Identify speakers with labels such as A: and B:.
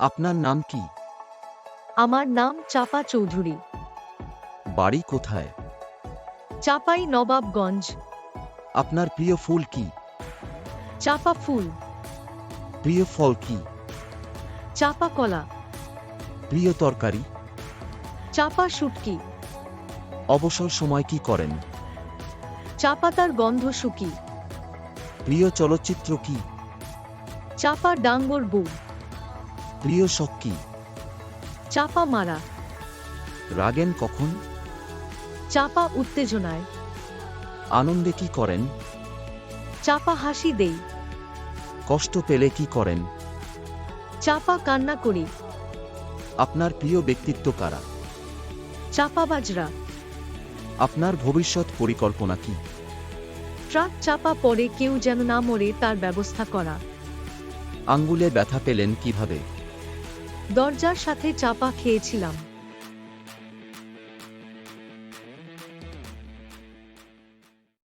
A: আপনার নাম কি?
B: আমার নাম চাপা চৌধুরী।
A: বাড়ি কোথায়?
B: চাপাই নবাবগঞ্জ।
A: আপনার প্রিয় ফুল কি?
B: চাপা ফুল।
A: প্রিয় ফল কি?
B: চাপা কলা।
A: প্রিয় তরকারি?
B: চাপা শুটকি।
A: অবসর সময় কি করেন?
B: চাপাতার গন্ধ শুকি।
A: প্রিয় চলচ্চিত্র কি?
B: চাপা ডাঙ্গর বউ।
A: প্রিয় শখ কি?
B: চাপা মারা।
A: রাগেন কখন?
B: চাপা উত্তেজনায়।
A: আনন্দে কি করেন?
B: চাপা হাসি দেই।
A: কষ্ট পেলে কি করেন?
B: চাপা কান্না করি।
A: আপনার প্রিয় ব্যক্তিত্ব কারা?
B: চাপা বাজরা।
A: আপনার ভবিষ্যৎ পরিকল্পনা কি?
B: ট্রাক চাপা পরে কেউ যেন না মরে তার ব্যবস্থা করা।
A: আঙ্গুলে ব্যথা পেলেন কীভাবে?
B: দরজার সাথে চাপা খেয়েছিলাম।